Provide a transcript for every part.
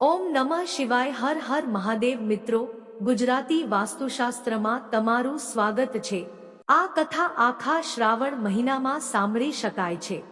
ઓમ નમઃ શિવાય હર હર મહાદેવ મિત્રો, ગુજરાતી વાસ્તુશાસ્ત્રમાં તમારું સ્વાગત છે. આ કથા આખા શ્રાવણ મહિનામાં સાંભળી શકાય છે.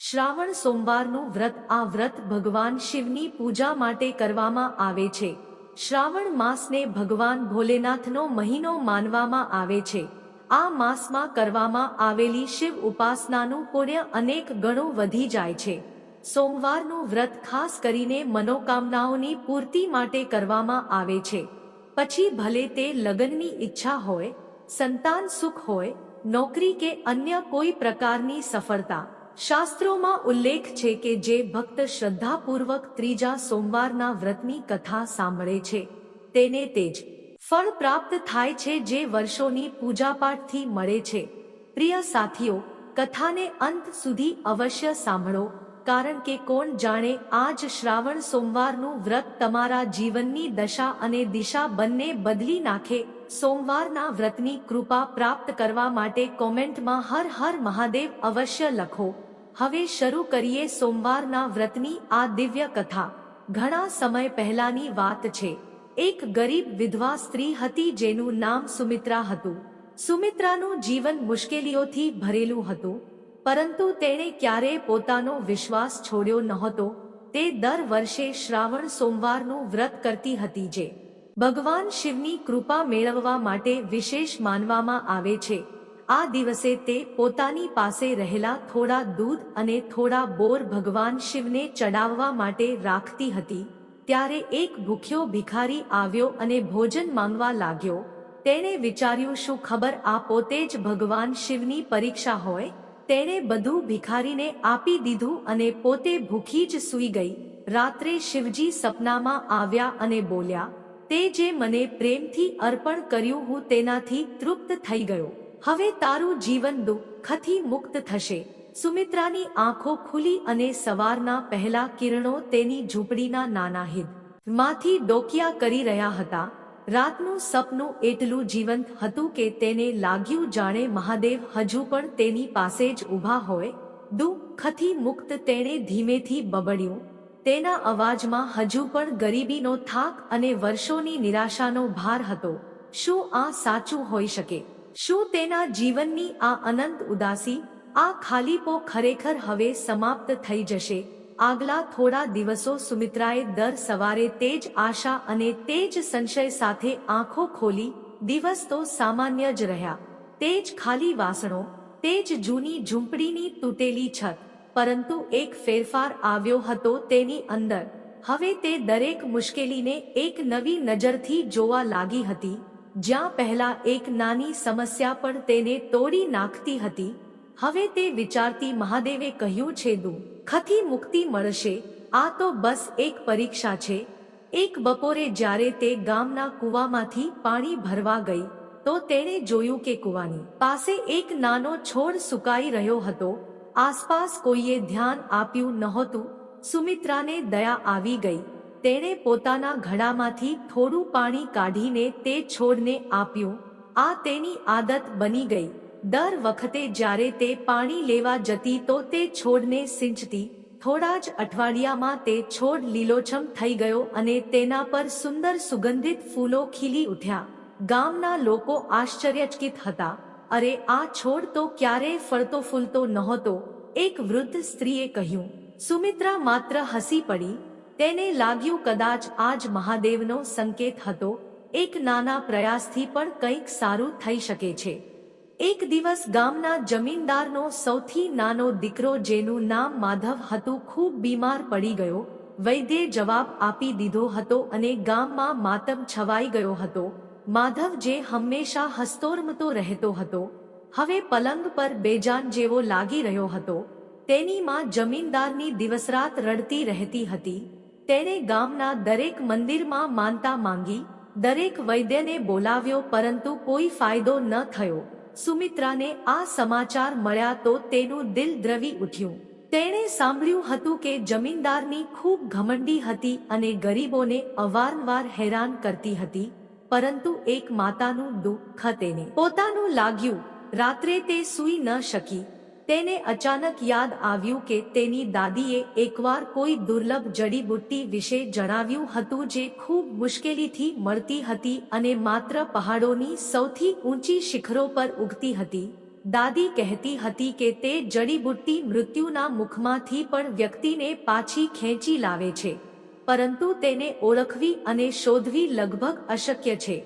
શ્રાવણ સોમવારનું વ્રત આ વ્રત ભગવાન શિવની પૂજા માટે કરવામાં આવે છે. શ્રાવણ માસને ભગવાન ભોલેનાથનો મહિનો માનવામાં આવે છે. આ માસમાં કરવામાં આવેલી શિવ ઉપાસનાનું પુણ્ય અનેક ગણું વધી જાય છે. સોમવારનું વ્રત ખાસ કરીને મનોકામનાઓની પૂર્તિ માટે કરવામાં આવે છે. પછી ભલે તે લગ્નની ઈચ્છા હોય, સંતાન સુખ હોય, નોકરી કે અન્ય કોઈ પ્રકારની સફળતા. શાસ્ત્રોમાં ઉલ્લેખ છે કે જે ભક્ત શ્રદ્ધાપૂર્વક ત્રીજા સોમવારના વ્રતની કથા સાંભળે છે, તેને તે જ ફળ પ્રાપ્ત થાય છે જે વર્ષોની પૂજાપાઠથી મળે છે. પ્રિય સાથીઓ, કથાને અંત સુધી અવશ્ય સાંભળો. કારણ કે કોણ જાણે આજ શ્રાવણ સોમવારનું વ્રત તમારા જીવનની દશા અને દિશા બંને બદલી નાખે. સોમવારના વ્રતની કૃપા પ્રાપ્ત કરવા માટે કોમેન્ટમાં હર હર મહાદેવ અવશ્ય લખો. હવે શરૂ કરીએ સોમવારના વ્રતની આ દિવ્ય કથા. ઘણા સમય પહેલાની વાત છે. એક ગરીબ વિધવા સ્ત્રી હતી જેનું નામ સુમિત્રા હતું. સુમિત્રાનું જીવન મુશ્કેલીઓથી ભરેલું હતું. પરંતુ તેણે ક્યારેય પોતાનો વિશ્વાસ છોડ્યો નહોતો. તે દર વર્ષે શ્રાવણ સોમવારનું વ્રત કરતી હતી જે ભગવાન શિવની કૃપા મેળવવા માટે વિશેષ માનવામાં આવે છે. આ દિવસે તે પોતાની પાસે રહેલા થોડા દૂધ અને થોડા બોર ભગવાન શિવને ચડાવવા માટે રાખતી હતી. ત્યારે એક ભૂખ્યો ભિખારી આવ્યો અને ભોજન માંગવા લાગ્યો. તેણે વિચાર્યું, શું ખબર આ પોતે જ ભગવાન શિવની પરીક્ષા હોય? તેણે બધું ભિખારીને આપી દીધું અને પોતે ભૂખી જ સૂઈ ગઈ. રાત્રે શિવજી સપનામાં આવ્યા અને બોલ્યા, તે જે મને પ્રેમથી અર્પણ કર્યું હું તેનાથી તૃપ્ત થઈ ગયો. હવે તારું જીવન દુઃખથી મુક્ત થશે. સુમિત્રાની આંખો ખુલી અને સવારના પહેલા કિરણો તેની ઝૂંપડીના નાના હિદમાંથી ડોકિયા કરી રહ્યા હતા. રાતનું સપનું એટલું જીવંત હતું કે તેને લાગ્યું જાણે મહાદેવ હજુ પણ તેની પાસે જ ઊભા હોય. દુઃખથી મુક્ત તેણે ધીમેથી બબડ્યું. તેના અવાજમાં હજુ પણ ગરીબીનો થાક અને વર્ષોની નિરાશાનો ભાર હતો. શું આ સાચું હોઈ શકે? શું તેના જીવનની આ અનંત ઉદાસી, આ ખાલીપો ખરેખર હવે સમાપ્ત થઈ જશે? આગલા થોડા દિવસો સુમિત્રાએ દર સવારે તેજ આશા અને તેજ સંશય સાથે આંખો ખોલી, દિવસ તો સામાન્ય જ રહ્યા. તેજ ખાલી વાસણો તેજ જૂની ઝૂંપડીની તૂટેલી છત, પરંતુ એક ફેરફાર આવ્યો હતો તેની અંદર. હવે તે દરેક મુશ્કેલીને એક નવી નજરથી જોવા લાગી હતી. જ્યાં પહેલા એક નાની સમસ્યા પણ તેને તોડી નાખતી હતી. હવે તે વિચારતી મહાદેવે કહ્યું છે, દુ, ખથી મુક્તિ મળશે. આ તો બસ એક પરીક્ષા છે. એક બપોરે જ્યારે તે ગામના કૂવામાંથી પાણી ભરવા ગઈ, તો તેણે જોયું કે કૂવાની પાસે એક નાનો છોડ સુકાઈ રહ્યો હતો. આસપાસ કોઈએ ધ્યાન આપ્યું નહોતું. સુમિત્રાને દયા આવી ગઈ. તેણે પોતાના ઘડામાંથી થોડું પાણી કાઢીને તે છોડને આપ્યું. આ તેની આદત બની ગઈ. દર વખતે જ્યારે તે પાણી લેવા જતી તો તે છોડને સિંચતી, થોડા જ અઠવાડિયામાં તે છોડ લીલોછમ થઈ ગયો અને તેના પર સુંદર સુગંધિત ફૂલો ખીલી ઉઠ્યા. ગામના લોકો આશ્ચર્યચકિત હતા. અરે, આ છોડ તો ક્યારેય ફળતો ફૂલતો નહોતો, એક વૃદ્ધ સ્ત્રીએ કહ્યું. સુમિત્રા માત્ર હસી પડી. તેને લાગ્યું કદાચ આજ મહાદેવનો સંકેત હતો. એક નાના પ્રયાસથી પણ કંઈક સારું થઈ શકે છે. એક દિવસ ગામના જમીનદારનો સૌથી નાનો દીકરો જેનું નામ માધવ હતું ખૂબ બીમાર પડી ગયો, વૈદ્યે જવાબ આપી દીધો હતો અને ગામમાં માતમ છવાઈ ગયો હતો. માધવ જે હંમેશા હસ્તોરમતો રહેતો હતો, હવે પલંગ પર બેજાન જેવો લાગી રહ્યો હતો. તેની માં જમીનદારની દિવસરાત રડતી રહેતી હતી. તેણે ગામના દરેક મંદિરમાં માનતા માંગી, દરેક વૈદ્યને બોલાવ્યો પરંતુ કોઈ ફાયદો ન થયો. સુમિત્રાને આ સમાચાર મળ્યા તો તેનું દિલ દ્રવી ઉઠ્યું. તેણે સાંભળ્યું હતું કે જમીનદારની ખૂબ ઘમંડી હતી અને ગરીબોને અવારનવાર હેરાન કરતી હતી, પરંતુ એક માતાનું દુઃખ તેને પોતાનું લાગ્યું. રાત્રે તે સૂઈ ન શકી. તેને અચાનક યાદ આવ્યું કે તેની દાદીએ એકવાર કોઈ દુર્લભ જડીબુટ્ટી વિશે જણાવ્યું હતું જે ખૂબ મુશ્કેલીથી મળતી હતી અને માત્ર પહાડોની સૌથી ઊંચી શિખરો પર ઉગતી હતી. દાદી કહેતી હતી કે તે જડીબુટ્ટી મૃત્યુના મુખમાંથી પણ વ્યક્તિને પાછી ખેંચી લાવે છે, પરંતુ તેને ઓળખવી અને શોધવી લગભગ અશક્ય છે.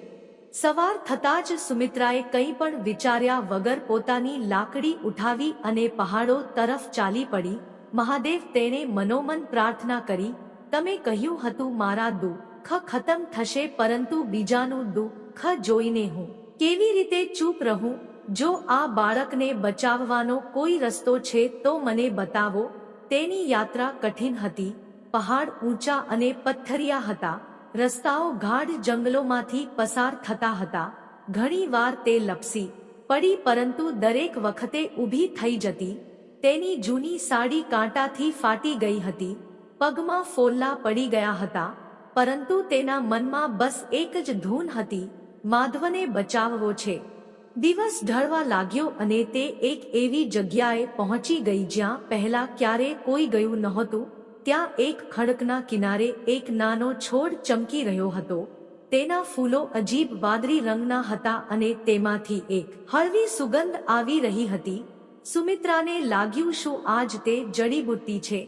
સવાર થતાં જ સુમિત્રાએ કંઈ પણ વિચાર્યા વગર પોતાની લાકડી ઉઠાવી અને પહાડો તરફ ચાલી પડી. મહાદેવ તેણે મનોમન પ્રાર્થના કરી, તમે કહ્યું હતું મારા દુઃખ ખતમ થશે, પરંતુ બીજાનું દુઃખ જોઈને હું કેવી રીતે ચૂપ રહું? જો આ બાળકને બચાવવાનો કોઈ રસ્તો છે તો મને બતાવો. તેની યાત્રા કઠિન હતી. પહાડ ઊંચા અને પથ્થરિયા હતા. રસ્તાઓ ગાઢ જંગલોમાંથી પસાર થતા હતા. ઘણીવાર તે લપસી પડી, પરંતુ દરેક વખતે ઊભી થઈ જતી. તેની જૂની સાડી કાંટાથી ફાટી ગઈ હતી. પગમાં ફોલ્લા પડી ગયા હતા, પરંતુ તેના મનમાં બસ એક જ ધૂન હતી. માધવને બચાવવો છે. દિવસ ઢળવા લાગ્યો અને તે એક એવી જગ્યાએ પહોંચી ગઈ જ્યાં પહેલા ક્યારે કોઈ ગયું નહોતું. ત્યાં એક ખડકના કિનારે એક નાનો છોડ ચમકી રહ્યો હતો. તેના ફૂલો અજીબ વાદળી રંગના હતા અને તેમાંથી એક હળવી સુગંધ આવી રહી હતી. સુમિત્રાને લાગ્યું, શું આજ તે જડીબુટ્ટી છે?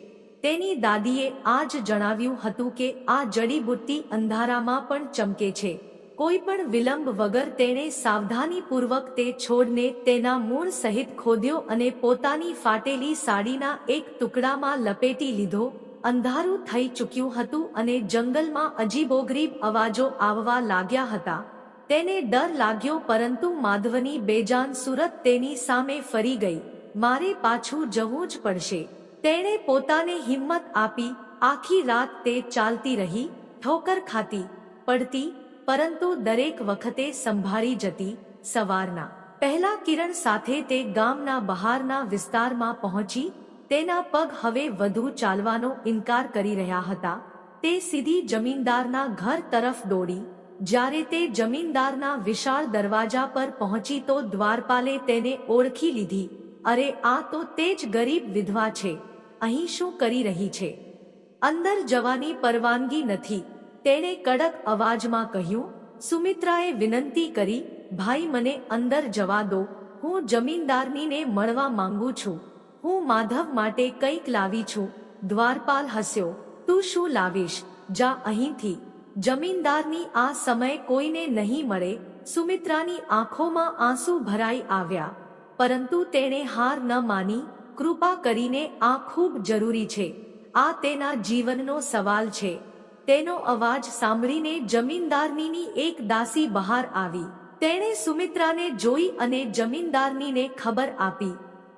તેની દાદીએ આજ જણાવ્યું હતું કે આ જડીબુટ્ટી અંધારામાં પણ ચમકે છે. કોઈ પણ વિલંબ વગર તેણે સાવધાનીપૂર્વક તે છોડને તેના મૂળ સહિત ખોદ્યો અને પોતાની ફાટેલી સાડીના એક ટુકડામાં લપેટી લીધો. અંધારું થઈ ચૂક્યું હતું અને જંગલમાં અજીબોગરીબ અવાજો આવવા લાગ્યા હતા. તેને ડર લાગ્યો પરંતુ માધવની બેજાન સુરત તેની સામે ફરી ગઈ. મારે પાછું જવું જ પડશે. તેણે પોતાને હિંમત આપી. આખી રાત તે ચાલતી રહી, ઠોકર ખાતી, પડતી, પરંતુ દરેક વખતે સંભાળી જતી, સવારના. પહેલા કિરણ સાથે તે ગામના બહારના વિસ્તારમાં પહોંચી તેના પગ હવે વધુ ચાલવાનો ઇનકાર કરી રહ્યા હતા. તે સીધી જમીનદારના ઘર તરફ દોડી. જ્યારે તે જમીનદારના વિશાળ દરવાજા પર પહોંચી તો દ્વારપાલે તેને ઓળખી લીધી. અરે, આ તો તે જ ગરીબ વિધવા છે. અહીં શું કરી રહી છે? અંદર જવાની પરવાનગી નથી. તેણે કડક અવાજમાં કહ્યું, સુમિત્રાએ વિનંતી કરી, ભાઈ, મને અંદર જવા દો. હું જમીનદારનીને મળવા માંગુ છું. હું માધવ માટે કંઈક લાવી છું. દ્વારપાલ હસ્યો. તું શું લાવીશ? જા અહીંથી. જમીનદારની આ સમય કોઈને નહીં મળે. સુમિત્રાની આંખોમાં આંસુ ભરાઈ આવ્યા. પરંતુ તેણે હાર ન માની. કૃપા કરીને આ ખૂબ જરૂરી છે. આ તેના જીવનનો સવાલ છે. તેનો અવાજ સાંભળીને જમીનદારનીની એક દાસી બહાર આવી. તેણે સુમિત્રાને જોઈ અને જમીનદારનીને ખબર આપી.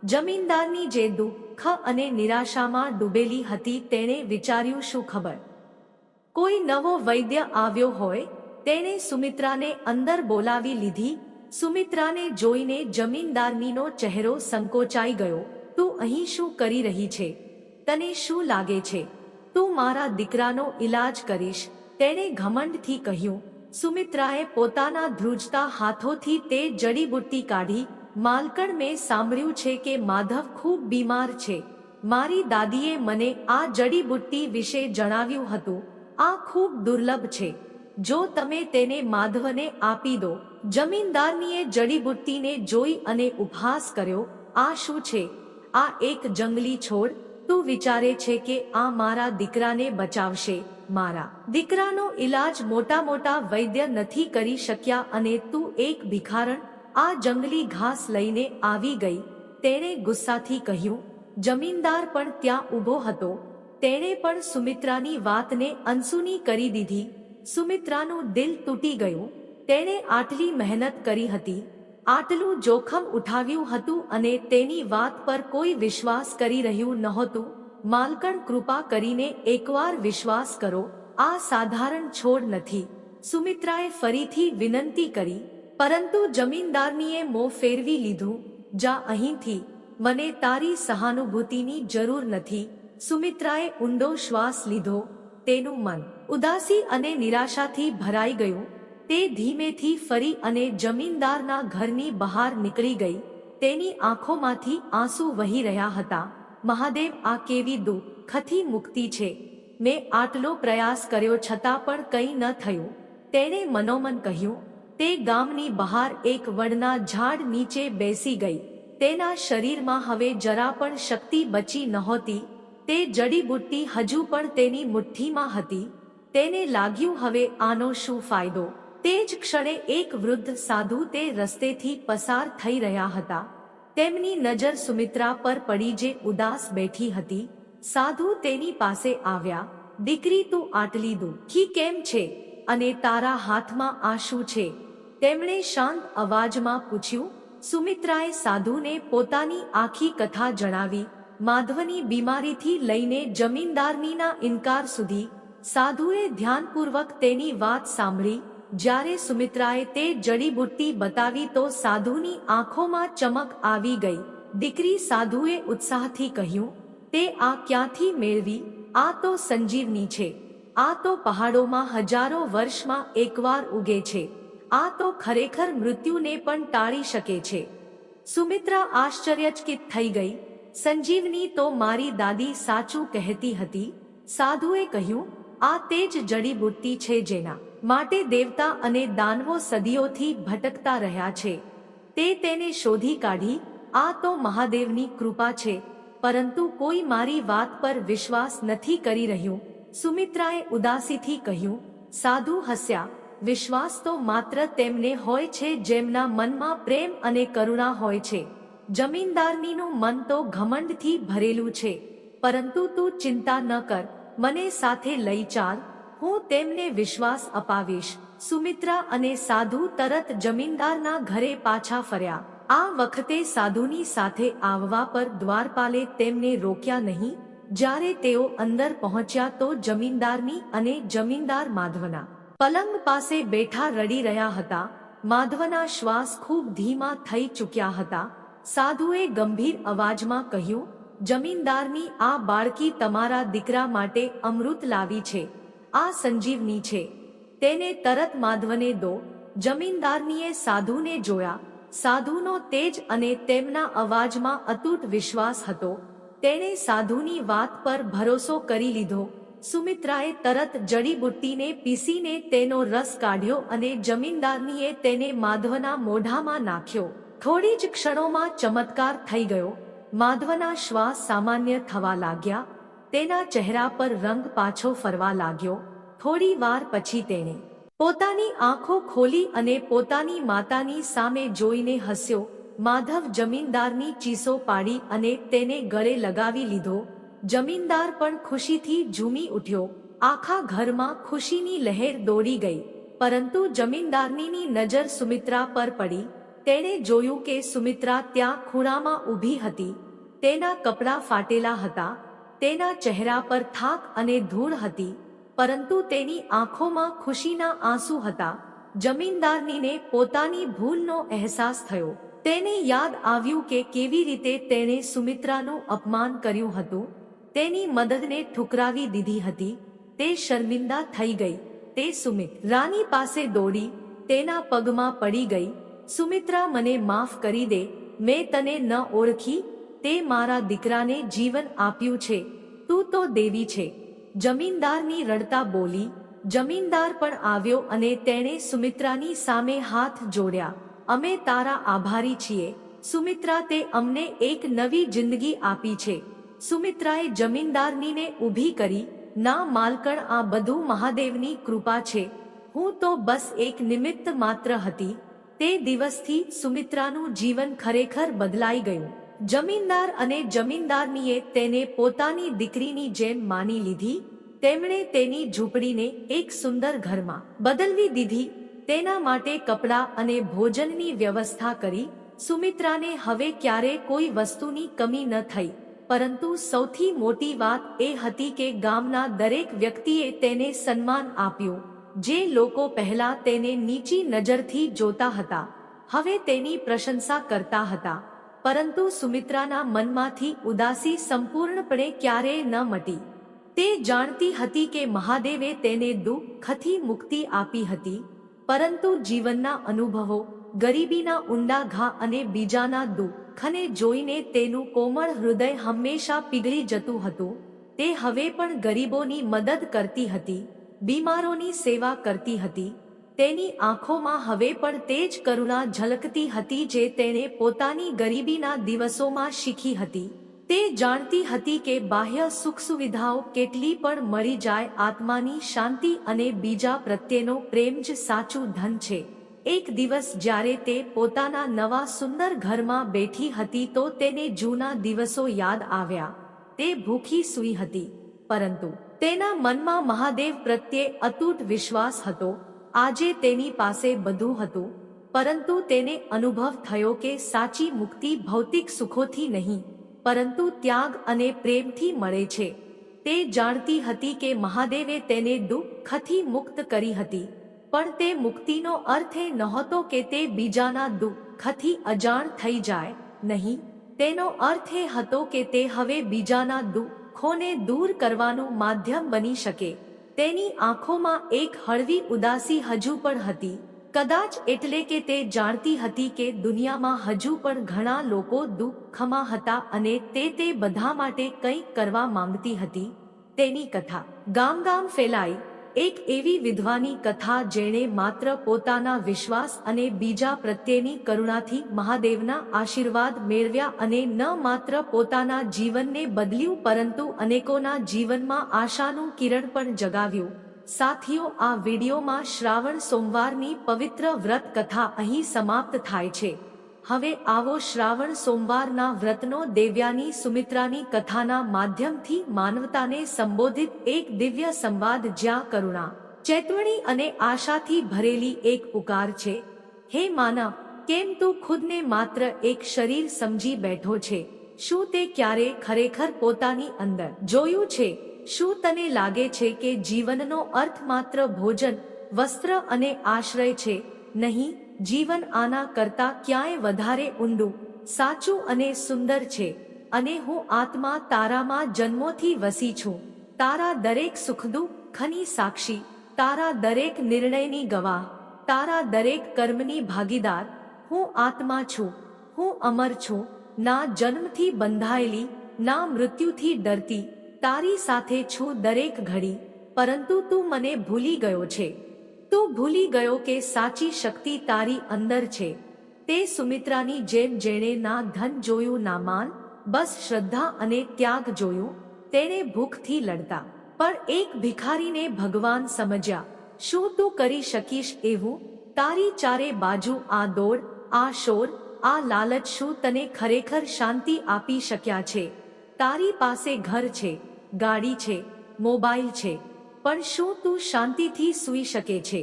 જમીનદારની જે દુઃખ અને નિરાશામાં ડૂબેલી હતી તેણે વિચાર્યું શું ખબર? કોઈ નવો વૈદ્ય આવ્યો હોય, તેણે સુમિત્રાને અંદર બોલાવી લીધી. સુમિત્રાને જોઈને જમીનદારનીનો ચહેરો સંકોચાઈ ગયો. તું અહીં શું કરી રહી છે? તને શું લાગે છે? તું મારા દીકરાનો ઈલાજ કરીશ. તેણે ઘમંડથી કહ્યું. સુમિત્રાએ પોતાના ધ્રુજતા હાથોથી તે જડીબુટ્ટી કાઢી માલકણ મેં સાંભળ્યું છે કે માધવ ખૂબ બીમાર છે. મારી દાદીએ મને આ જડીબુટ્ટી વિશે જણાવ્યું હતું. આ ખૂબ દુર્લભ છે. જો તમે તેને માધવને આપી દો. જમીનદારનીએ જડીબુટ્ટીને જોઈ અને ઉપહાસ કર્યો, આ શું છે? આ એક જંગલી છોડ? તું વિચારે છે કે આ મારા દીકરાને બચાવશે. મારા દીકરાનો ઈલાજ મોટા મોટા વૈદ્ય નથી કરી શક્યા અને તું એક ભિખારણ આ જંગલી ઘાસ લઈને આવી ગઈ. તેણે ગુસ્સાથી કહ્યું, જમીનદાર પણ ત્યાં ઊભો હતો. તેણે પણ સુમિત્રાની વાતને અનસુની કરી દીધી. સુમિત્રાનું દિલ તૂટી ગયું. તેણે આટલી મહેનત કરી હતી. આટલું જોખમ ઉઠાવ્યું હતું અને તેની વાત પર કોઈ વિશ્વાસ કરી રહ્યું નહોતું. માલકણ કૃપા કરીને એકવાર વિશ્વાસ કરો. આ સાધારણ છોડ નથી. સુમિત્રાએ ફરીથી વિનંતી કરી. પરંતુ જમીનદારનીએ મો ફેરવી લીધું, જા અહીંથી, મને તારી સહાનુભૂતિની જરૂર નથી. સુમિત્રાએ ઊંડો શ્વાસ લીધો, તેનું મન ઉદાસી અને નિરાશાથી ભરાઈ ગયું. તે ધીમેથી ફરી અને જમીનદારના ઘરની બહાર નીકળી ગઈ. તેની આંખોમાંથી આંસુ વહી રહ્યા હતા. મહાદેવ, આ કેવી દુઃખથી મુક્તિ છે. મેં આટલો પ્રયાસ કર્યો છતાં પણ કંઈ ન થયું. તેણે મનોમન કહ્યું તે ગામની બહાર એક વડના ઝાડ નીચે બેસી ગઈ. તેના શરીરમાં હવે જરા પણ શક્તિ બચી નહોતી. તે જડીબુટ્ટી હજુ પણ તેની મુઠ્ઠીમાં હતી. તેને લાગ્યું હવે આનો શું ફાયદો. તે જ ક્ષણે એક વૃદ્ધ સાધુ તે રસ્તેથી પસાર થઈ રહ્યા હતા. તેમની નજર સુમિત્રા પર પડી જે ઉદાસ બેઠી હતી. સાધુ તેની પાસે આવ્યા. દીકરી, તું આટલી દુઃખી કેમ છે? અને તારા હાથમાં આ શું છે? તેમણે શાંત અવાજમાં પૂછ્યું, સુમિત્રાએ સાધુને પોતાની આખી કથા જણાવી, માધવની બીમારીથી લઈને જમીનદારનીના ઇનકાર સુધી, સાધુએ ધ્યાનપૂર્વક તેની વાત સાંભળી, જ્યારે સુમિત્રાએ તે જડીબુટ્ટી બતાવી તો સાધુની આંખોમાં ચમક આવી ગઈ. દીકરી સાધુએ ઉત્સાહથી કહ્યું, તે આ ક્યાંથી મેળવી? આ તો સંજીવની છે. આ તો પહાડોમાં હજારો વર્ષમાં એકવાર ઉગે છે. આ તો ખરેખર મૃત્યુને પણ ટાળી શકે છે. સુમિત્રા આશ્ચર્યચકિત થઈ ગઈ. સંજીવની તો મારી દાદી સાચું કહેતી હતી. સાધુએ કહ્યું, આ તે જ જડીબુટ્ટી છે જેના માટે દેવતા અને દાનવો સદીઓથી ભટકતા રહ્યા છે. તે તેને શોધી કાઢી, આ તો મહાદેવની કૃપા છે. પરંતુ કોઈ મારી વાત પર વિશ્વાસ નથી કરી રહ્યું. સુમિત્રાએ ઉદાસીથી કહ્યું, સાધુ હસ્યા વિશ્વાસ તો માત્ર તેમને હોય છે જેમના મનમાં પ્રેમ અને કરુણા હોય છે. જમીનદારનીનું મન તો ઘમંડથી ભરેલું છે. પરંતુ તું ચિંતા ન કર. મને સાથે લઈ ચાલ. હું તેમને વિશ્વાસ અપાવીશ. સુમિત્રા અને સાધુ તરત જમીનદારના ઘરે પાછા ફર્યા. આ વખતે સાધુની સાથે આવવા પર દ્વારપાલે તેમને રોક્યા નહીં. જ્યારે તેઓ અંદર પહોંચ્યા તો જમીનદારની અને જમીનદાર માધવના પલંગ પાસે બેઠા રડી રહ્યા હતા. માધવના શ્વાસ ખૂબ ધીમા થઈ ચૂક્યા હતા. સાધુએ ગંભીર અવાજમાં કહ્યું, જમીનદારની આ બાળકી તમારા દીકરા માટે અમૃત લાવી છે. આ સંજીવની છે. તેને તરત માધવને દો. જમીનદારનીએ સાધુને જોયા. સાધુનો તેજ અને તેમના અવાજમાં અતૂટ વિશ્વાસ હતો. તેણે સાધુની વાત પર ભરોસો કરી લીધો. સુમિત્રાએ તરત જડીબુટ્ટીને પીસીને તેનો રસ કાઢ્યો અને જમીનદારનીએ તેને માધવના મોઢામાં નાખ્યો. થોડી જ ક્ષણોમાં ચમત્કાર થઈ ગયો. માધવના શ્વાસ સામાન્ય થવા લાગ્યા. તેના ચહેરા પર રંગ પાછો ફરવા લાગ્યો. થોડી વાર પછી તેણે પોતાની આંખો ખોલી અને પોતાની માતાની સામે જોઈને હસ્યો. માધવ જમીનદારની ચીસો પાડી અને તેને ગળે લગાવી લીધો. જમીનદાર પણ ખુશીથી ઝૂમી ઉઠ્યો. આખા ઘરમાં ખુશીની લહેર દોડી ગઈ. પરંતુ જમીનદારનીની નજર સુમિત્રા પર પડી. તેણે જોયું કે સુમિત્રા ત્યાં ખૂણામાં ઊભી હતી. તેના કપડાં ફાટેલા હતા. તેના ચહેરા પર થાક અને ધૂળ હતી. પરંતુ તેની આંખોમાં ખુશીના આંસુ હતા. જમીનદારનીને પોતાની ભૂલનો અહેસાસ થયો. તેને યાદ આવ્યું કે કેવી રીતે તેણે સુમિત્રાનું અપમાન કર્યું હતું. તેની મદદને ઠુકરાવી દીધી હતી. તે શર્મિંદા થઈ ગઈ. તે સુમિત રાની પાસે દોડી, તેના પગમાં પડી ગઈ. સુમિત્રા, મને માફ કરી દે. મેં તને ન ઓળખી. તે મારા દીકરાને જીવન આપ્યું છે. તું તો દેવી છે. જમીનદારની રડતા બોલી. જમીનદાર પણ આવ્યો અને તેણે સુમિત્રાની સામે હાથ જોડ્યા. અમે તારા આભારી છીએ. સુમિત્રા, તે અમને એક નવી જિંદગી આપી છે. સુમિત્રાએ જમીનદારનીને ઊભી કરી, ના માલકણ, આ બધું મહાદેવની કૃપા છે. હું તો બસ એક નિમિત્ત માત્ર હતી. તે દિવસથી સુમિત્રાનું જીવન ખરેખર બદલાઈ ગયું. જમીનદાર અને જમીનદારનીએ તેને પોતાની દીકરીની જેમ માની લીધી. તેમણે તેની ઝૂંપડીને એક સુંદર ઘરમાં બદલવી દીધી. તેના માટે કપડાં અને ભોજનની વ્યવસ્થા કરી. સુમિત્રાને હવે ક્યારે કોઈ વસ્તુની કમી ન થઈ. પરંતુ સૌથી મોટી વાત એ હતી કે ગામના દરેક વ્યક્તિએ તેને સન્માન આપ્યું. જે લોકો પહેલા તેને નીચી નજરથી જોતા હતા, હવે તેની પ્રશંસા કરતા હતા. પરંતુ સુમિત્રાના મનમાંથી ઉદાસી સંપૂર્ણપણે ક્યારેય ન મટી. તે જાણતી હતી કે મહાદેવે તેને દુઃખથી મુક્તિ આપી હતી. પરંતુ જીવનના અનુભવો, ગરીબીના ઊંડા ઘા અને બીજાના દુઃખ દુઃખને જોઈને તેનું કોમળ હૃદય હંમેશા પીગળી જતું હતું. તે હવે પણ ગરીબોની મદદ કરતી હતી, બીમારોની સેવા કરતી હતી. તેની આંખોમાં હવે પણ તે જ કરુણા ઝલકતી હતી જે તેણે પોતાની ગરીબીના દિવસોમાં શીખી હતી. તે જાણતી હતી કે બાહ્ય સુખ સુવિધાઓ કેટલી પણ મળી જાય, આત્માની શાંતિ અને બીજા પ્રત્યેનો પ્રેમ જ સાચું ધન છે. એક દિવસ જ્યારે તે પોતાના નવા સુંદર ઘરમાં બેઠી હતી તો તેને જૂના દિવસો યાદ આવ્યા. તે ભૂખી સૂઈ હતી. પરંતુ તેના મનમાં મહાદેવ પ્રત્યે અતૂટ વિશ્વાસ હતો. આજે તેની પાસે બધું હતું. પરંતુ તેને અનુભવ થયો કે સાચી મુક્તિ ભૌતિક સુખોથી નહીં, પરંતુ ત્યાગ અને પ્રેમથી મળે છે. તે જાણતી હતી કે મહાદેવે તેને દુઃખથી મુક્ત કરી હતી. પણ તે મુક્તિનો અર્થ એ નહોતો કે તે બીજાના દુઃખથી અજાણ થઈ જાય. નહીં, તેનો અર્થ એ હતો કે તે હવે બીજાના દુઃખોને દૂર કરવાનું માધ્યમ બની શકે. તેની આંખોમાં એક હળવી ઉદાસી હજુ પણ હતી. કદાચ એટલે કે તે જાણતી હતી કે દુનિયામાં હજુ પણ ઘણા લોકો દુઃખમાં હતા અને તે તે બધા માટે કંઈક કરવા માંગતી હતી. તેની કથા ગામ ગામ ફેલાઈ. એક એવી વિધવાની કથા જેણે માત્ર પોતાના વિશ્વાસ અને બીજા પ્રત્યેની કરુણાથી મહાદેવના આશીર્વાદ મેળવ્યા અને ન માત્ર પોતાના જીવનને બદલ્યું, પરંતુ અનેકોના જીવનમાં આશાનું કિરણ પણ જગાવ્યું. સાથીઓ, આ વિડીયોમાં શ્રાવણ સોમવારની પવિત્ર વ્રત કથા અહીં સમાપ્ત થાય છે. હવે આવો શ્રાવણ સોમવારના વ્રતનો દેવ્યાની સુમિત્રાની કથાના માધ્યમથી માનવતાને સંબોધિત એક દિવ્ય સંવાદ જ્યાં કરુણા, ચેતવણી અને આશાથી ભરેલી એક પુકાર છે. હે માનવ કેમ તું ખુદને માત્ર એક શરીર સમજી બેઠો છે? શું તે ક્યારે ખરેખર પોતાની અંદર જોયું છે? શું તને લાગે છે કે જીવનનો અર્થ માત્ર ભોજન, વસ્ત્ર અને આશ્રય છે? નહીં જીવન આના કરતા ક્યાંય વધારે ઊંડું, સાચું અને સુંદર છે, અને હું આત્મા તારામાં જન્મોથી વસી છું. તારા દરેક સુખદુ, ખની સાક્ષી, તારા દરેક નિર્ણયની ગવાહ, તારા દરેક કર્મની ભાગીદાર, હું આત્મા છું, હું અમર છું, ના જન્મથી બંધાયેલી, ના મૃત્યુથી ડરતી, તારી સાથે છું દરેક ઘડી, પરંતુ તું મને ભૂલી ગયો છે. તું ભૂલી ગયો કે સાચી શક્તિ તારી અંદર છે. તે સુમિત્રાની જેમ જેણે ના ધન જોયું, ના માન, બસ શ્રદ્ધા અને ત્યાગ જોયું, તેણે ભૂખથી લડતા. પણ એક ભિખારીને ભગવાન સમજ્યા, શું તું કરી શકીશ એવું? તારી ચારે બાજુ આ દોડ, આ શોર, આ લાલચ શું તને ખરેખર શાંતિ આપી શક્યા છે? તારી પાસે ઘર છે, ગાડી છે, મોબાઈલ છે પણ શું તું શાંતિથી સૂઈ શકે છે?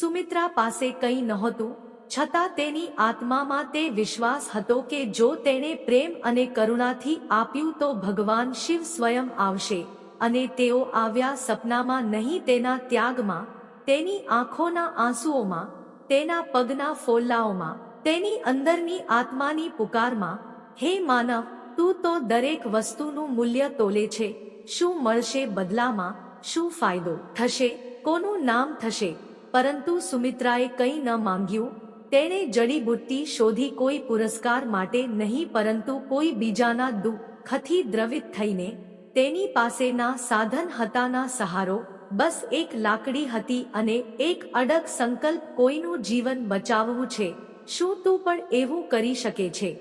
સુમિત્રા પાસે કંઈ નહોતું, છતાં તેની આત્મામાં તે વિશ્વાસ હતો કે જો તેણે પ્રેમ અને કરુણાથી આપ્યું તો ભગવાન શિવ સ્વયં આવશે. અને તેઓ આવ્યા સપનામાં નહીં તેના ત્યાગમાં, તેની આંખોના આંસુઓમાં, તેના પગના ફોલ્લાઓમાં, તેની અંદરની આત્માની પુકારમાં, હે માનવ, તું તો દરેક વસ્તુનું મૂલ્ય તોલે છે, શું મળશે બદલામાં? શું ફાયદો થશે? કોનું નામ થશે? પરંતુ સુમિત્રાએ કંઈ ન માંગ્યું. તેણે જડીબુટ્ટી શોધી કોઈ પુરસ્કાર માટે નહીં, પરંતુ કોઈ બીજાના દુઃખથી દ્રવિત થઈને તેની પાસેના સાધન હતાના સહારો, બસ એક લાકડી હતી અને એક અડગ સંકલ્પ કોઈનું જીવન બચાવવું છે. શું તું પણ એવું કરી શકે છે?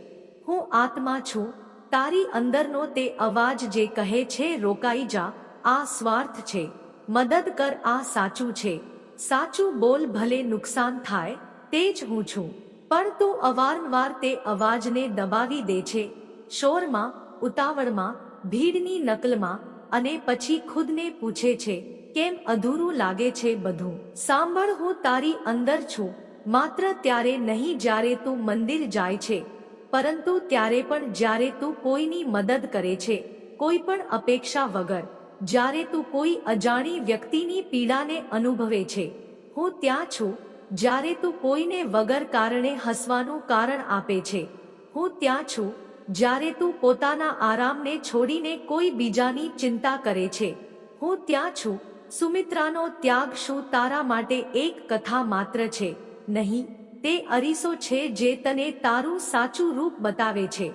હું આત્મા છું. તારી અંદરનો તે અવાજ જે કહે છે, રોકાઈ જા. આ સ્વાર્થ છે. મદદ કર, આ સાચું છે. સાચું બોલ ભલે નુકસાન થાય, તે જ હું છું. પણ તું અવારનવાર તે અવાજને દબાવી દે છે. શોરમાં, ઉતાવળમાં, ભીડની નકલમાં અને પછી ખુદને પૂછે છે, કેમ અધૂરું લાગે છે બધું? સાંભળ, હું તારી અંદર છું. માત્ર ત્યારે નહીં, જ્યારે તું મંદિર જાય છે. પરંતુ ત્યારે પણ જ્યારે તું કોઈની મદદ કરે છે, કોઈ પણ અપેક્ષા વગર. જ્યારે તું કોઈ અજાણી વ્યક્તિની પીડાને અનુભવે છે, હું ત્યાં છું, જ્યારે તું કોઈને વગર કારણે હસવાનું કારણ આપે છે. હું ત્યાં છું, જ્યારે તું પોતાના આરામને છોડીને કોઈ બીજાની ચિંતા કરે છે. હું ત્યાં છું, સુમિત્રાનો ત્યાગ શું તારા માટે એક કથા માત્ર છે? નહીં, તે અરીસો છે જે તને તારું સાચું રૂપ બતાવે છે.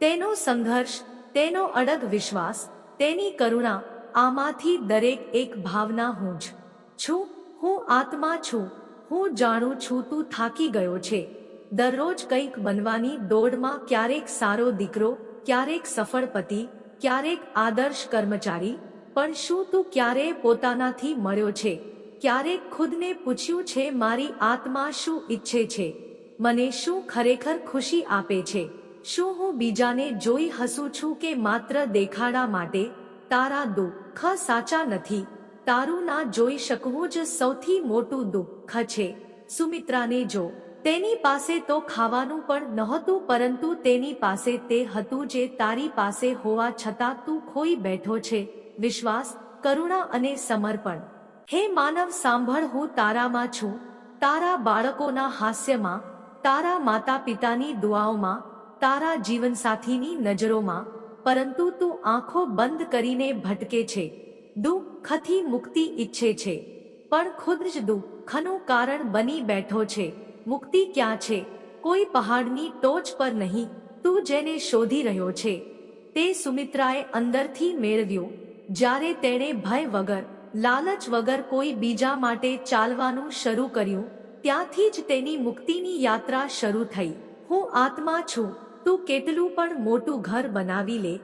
તેનો સંઘર્ષ, તેનો અડગ વિશ્વાસ, તેની કરુણા આમાંથી દરેક એક ભાવના હું જ છું. હું આત્મા છું. હું જાણું છું તું થાકી ગયો છે. દરરોજ કંઈક બનવાની દોડમાં ક્યારેક સારો દીકરો, ક્યારેક સફળ પતિ, ક્યારેક આદર્શ કર્મચારી, પણ શું તું ક્યારેય પોતાનાથી મળ્યો છે? ક્યારેક ખુદને પૂછ્યું છે, મારી આત્મા શું ઈચ્છે છે? મને શું ખરેખર ખુશી આપે છે? શું હું બીજાને જોઈ હસું છું કે માત્ર દેખાડા માટે તારા દુઃખ સાચા નથી. તારું ના જોઈ શકવું જ સૌથી મોટું દુઃખ છે. સુમિત્રાને જો તેની પાસે તો ખાવાનું પણ નહોતું, પરંતુ તેની પાસે તે હતું જે તારી પાસે હોવા છતાં તું ખોઈ બેઠો છે. વિશ્વાસ, કરુણા અને સમર્પણ. હે માનવ, સાંભળ, હું તારામાં છું. તારા બાળકોના હાસ્યમાં, તારા માતા પિતાની દુઆઓમાં, તારા જીવનસાથીની નજરોમાં પરંતુ તું આંખો બંધ કરીને ભટકે છે. દુઃખથી મુક્તિ ઈચ્છે છે. પણ ખુદ જ દુઃખનું કારણ બની બેઠો છે. મુક્તિ ક્યાં છે? કોઈ પહાડની ટોચ પર નહીં. તું જેને શોધી રહ્યો છે. તે સુમિત્રાએ અંદરથી મેળવ્યું. જ્યારે તેણે ભય વગર, લાલચ વગર કોઈ બીજા માટે ચાલવાનું શરૂ કર્યું, ત્યાંથી જ તેની મુક્તિની યાત્રા શરૂ થઈ. હું આત્મા છું. તું કેટલું પણ મોટું ઘર બનાવી લે,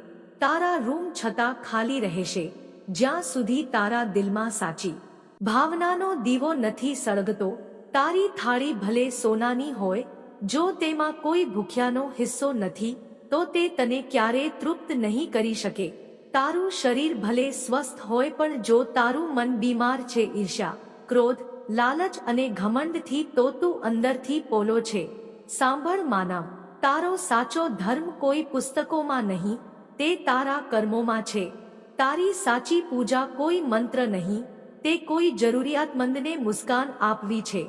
તારા રૂમ છતાં ખાલી રહેશે, જ્યાં સુધી તારા દિલમાં સાચી. ભાવનાનો દીવો નથી સળગતો, તારી થાળી ભલે સોનાની હોય, જો તેમાં કોઈ ભૂખ્યાનો હિસ્સો નથી, તો તે તને ક્યારેય તૃપ્ત નહીં કરી શકે. તારું શરીર ભલે સ્વસ્થ હોય પણ જો તારું મન બીમાર છે, ઈર્ષ્યા, ક્રોધ, લાલચ અને ઘમંડથી તો તું અંદરથી પોલો છે. સાંભળ, માનવ તારો સાચો ધર્મ કોઈ પુસ્તકોમાં નહીં, તે તારા કર્મોમાં છે. તારી સાચી પૂજા કોઈ મંત્ર નહીં, તે કોઈ જરૂરિયાતમંદને મુસ્કાન આપવી છે.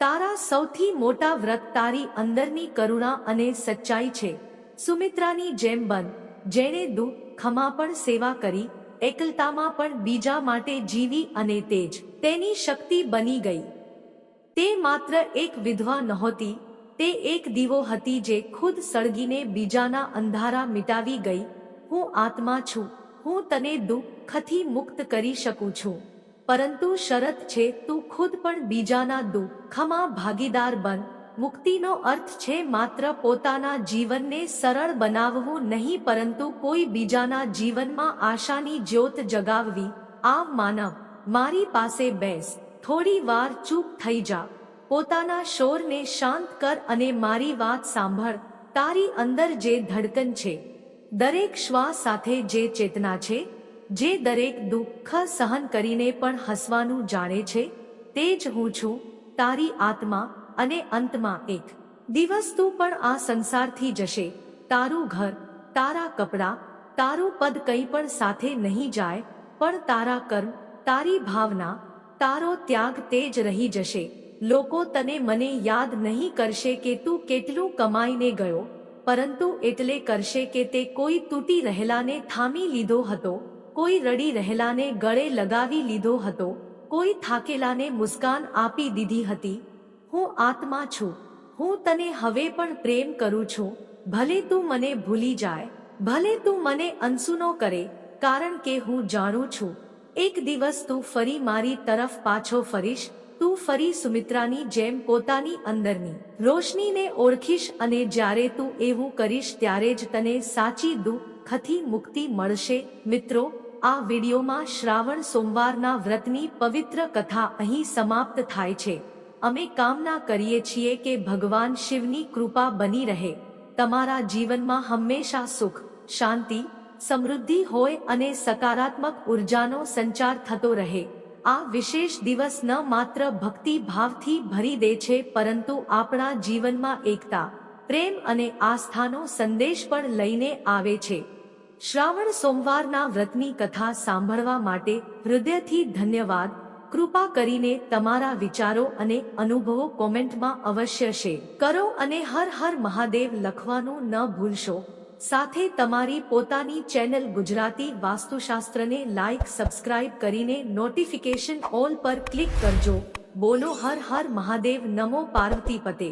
તારા સૌથી મોટા વ્રત તારી અંદરની કરુણા અને સચ્ચાઈ છે. સુમિત્રાની જેમ બન, જેણે ખમા પણ સેવા કરી, એકલતામાં પણ બીજા માટે જીવી અને તેજ, તેની શક્તિ બની ગઈ. તે માત્ર એક વિધવા નહોતી તે એક દીવો હતી જે ખુદ સળગીને બીજાના અંધારા મિટાવી ગઈ, હું આત્મા છું, હું તને દુઃખથી મુક્ત કરી શકું છું. પરંતુ શરત છે, તું ખુદ પણ બીજાના દુઃખમાં ભાગીદાર બન. મુક્તિનો અર્થ છે માત્ર પોતાના જીવનને સરળ બનાવવું નહીં, પરંતુ કોઈ બીજાના જીવનમાં આશાની જ્યોત જગાવવી. આ માનવ, મારી પાસે બેસ, થોડી વાર ચૂપ થઈ જા. પોતાના શોરને શાંત કર અને મારી વાત સાંભળ. તારી અંદર જે ધડકન છે, દરેક શ્વાસ સાથે જે ચેતના છે, જે દરેક દુઃખ સહન કરીને પણ હસવાનું જાણે છે, તે જ હું છું, તારી આત્મા અને અંતમાં એક. દિવસ તું પણ આ સંસારથી જશે. તારું ઘર, તારા કપડાં, તારું પદ કંઈ પણ સાથે નહીં જાય, પણ તારા કર્મ, તારી ભાવના, તારો ત્યાગ તે જ રહી જશે. લોકો તને મને યાદ નહીં કરશે કે તું કેટલું કમાઈને ગયો, પરંતુ એટલે કરશે કે તે કોઈ તૂટી રહેલાને થામી લીધો હતો, કોઈ રડી રહેલાને ગળે લગાવી લીધો હતો, કોઈ થાકેલાને મુસ્કાન આપી દીધી હતી. હું આત્મા છું. હું તને હવે પણ પ્રેમ કરું છું. ભલે તું મને ભૂલી જાય, ભલે તું મને અનસુનો કરે, કારણ કે હું જાણું છું. એક દિવસ તું ફરી મારી તરફ પાછો ફરીશ તું ફરી સુમિત્રાની જેમ પોતાની અંદરની. રોશનીને ઓળખીશ અને જ્યારે તું એવું કરીશ ત્યારે જ તને સાચી દુઃખથી મુક્તિ મળશે. મિત્રો, આ વિડીયોમાં શ્રાવણ સોમવારના વ્રતની પવિત્ર કથા અહીં સમાપ્ત થાય છે. અમે કામના કરીએ છીએ કે ભગવાન શિવની કૃપા બની રહે. તમારા જીવનમાં હંમેશા સુખ, શાંતિ, સમૃદ્ધિ હોય અને સકારાત્મક ઉર્જાનો સંચાર થતો રહે. આ વિશેષ દિવસ ન માત્ર ભક્તિ ભાવથી ભરી દે છે, પરંતુ આપણા જીવનમાં એકતા, પ્રેમ અને આસ્થાનો સંદેશ પણ લઈને આવે છે. શ્રાવણ સોમવારના વ્રતની કથા સાંભળવા માટે હૃદયથી ધન્યવાદ. કૃપા કરીને તમારા વિચારો અને અનુભવો કોમેન્ટમાં અવશ્ય શેર કરો અને હર હર મહાદેવ લખવાનું ન ભૂલશો. સાથે તમારી પોતાની ચેનલ ગુજરાતી વાસ્તુશાસ્ત્રને લાઇક સબસ્ક્રાઇબ કરીને નોટિફિકેશન ઓલ પર ક્લિક કરજો. બોલો હર હર મહાદેવ, નમો પાર્વતી પતે.